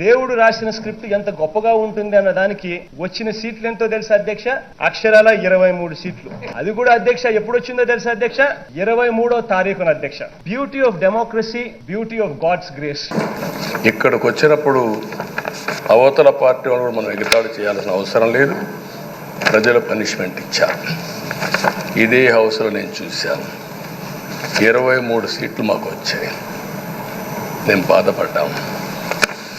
దేవుడు రాసిన స్క్రిప్ట్ ఎంత గొప్పగా ఉంటుంది అన్న దానికి వచ్చిన సీట్లు ఎంతో తెలుసా అధ్యక్ష? అక్షరాల ఇరవై మూడు సీట్లు. అది కూడా అధ్యక్ష ఎప్పుడు వచ్చిందో తెలుసా అధ్యక్ష? ఇరవై మూడో తారీఖున అధ్యక్ష. Beauty of democracy beauty of God's grace ఇక్కడికి వచ్చినప్పుడు అవతల పార్టీ వాళ్ళు కూడా మనం ఎగతాడు చేయాల్సిన అవసరం లేదు. ప్రజలు పనిష్మెంట్ ఇచ్చారు. ఇదే హౌస్లో నేను చూశాను. ఇరవై మూడు సీట్లు మాకు వచ్చాయి. నేను బాధపడ్డాము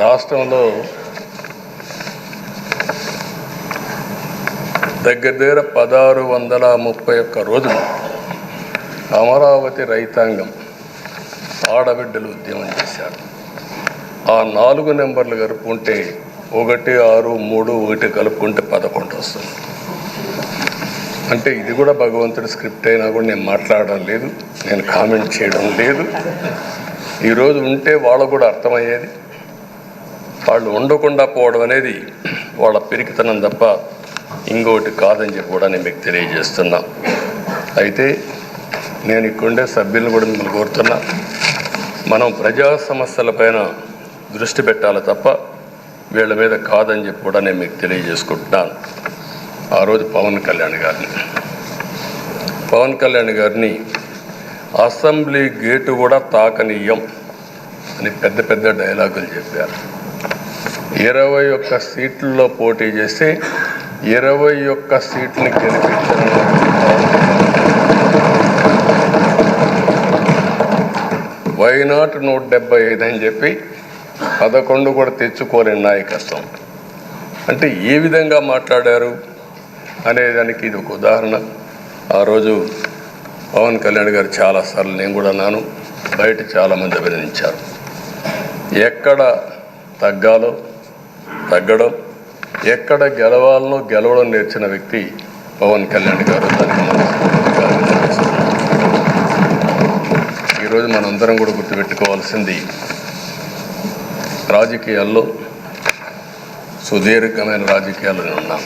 రాష్ట్రంలో దగ్గర దగ్గర పదహారు వందల ముప్పై ఒక్క రోజులు అమరావతి రైతాంగం ఆడబిడ్డలు ఉద్యమం చేశారు. ఆ నాలుగు నెంబర్లు కలుపుకుంటే ఒకటి ఆరు మూడు ఒకటి కలుపుకుంటే పదకొండు వస్తుంది. అంటే ఇది కూడా భగవంతుడి స్క్రిప్ట్ అయినా కూడా నేను మాట్లాడడం లేదు నేను కామెంట్ చేయడం లేదు. ఈరోజు ఉంటే వాళ్ళకు కూడా అర్థమయ్యేది. వాళ్ళు ఉండకుండా పోవడం అనేది వాళ్ళ పిరికితనం తప్ప ఇంకోటి కాదని చెప్పి కూడా నేను మీకు తెలియజేస్తున్నా. అయితే నేను ఇక్కడుండే సభ్యులను కూడా మిమ్మల్ని కోరుతున్నా మనం ప్రజా సమస్యలపైన దృష్టి పెట్టాలి తప్ప వీళ్ళ మీద కాదని చెప్పి కూడా నేను మీకు తెలియజేసుకుంటున్నాను. ఆ రోజు పవన్ కళ్యాణ్ గారిని. పవన్ కళ్యాణ్ గారిని అసెంబ్లీ గేటు కూడా తాకనీయం అని పెద్ద పెద్ద డైలాగులు చెప్పారు. ఇరవై ఒక్క సీట్లలో పోటీ చేస్తే ఇరవై ఒక్క సీట్ని గెలిపించడం వైనాట్ నూట డెబ్బై ఐదు అని చెప్పి పదకొండు కూడా తెచ్చుకోలేని నాయకత్వం. అంటే ఏ విధంగా మాట్లాడారు అనేదానికి ఇది ఒక ఉదాహరణ. ఆ రోజు పవన్ కళ్యాణ్ గారు చాలాసార్లు నేను కూడా అన్నాను బయట చాలామంది అభినందించారు. ఎక్కడ తగ్గాలో తగ్గడం ఎక్కడ గెలవాలనో గెలవడం నేర్చిన వ్యక్తి పవన్ కళ్యాణ్ గారు. దానికి ఈరోజు మనందరం కూడా గుర్తుపెట్టుకోవాల్సింది రాజకీయాల్లో సుదీర్ఘమైన రాజకీయాలు ఉన్నాం.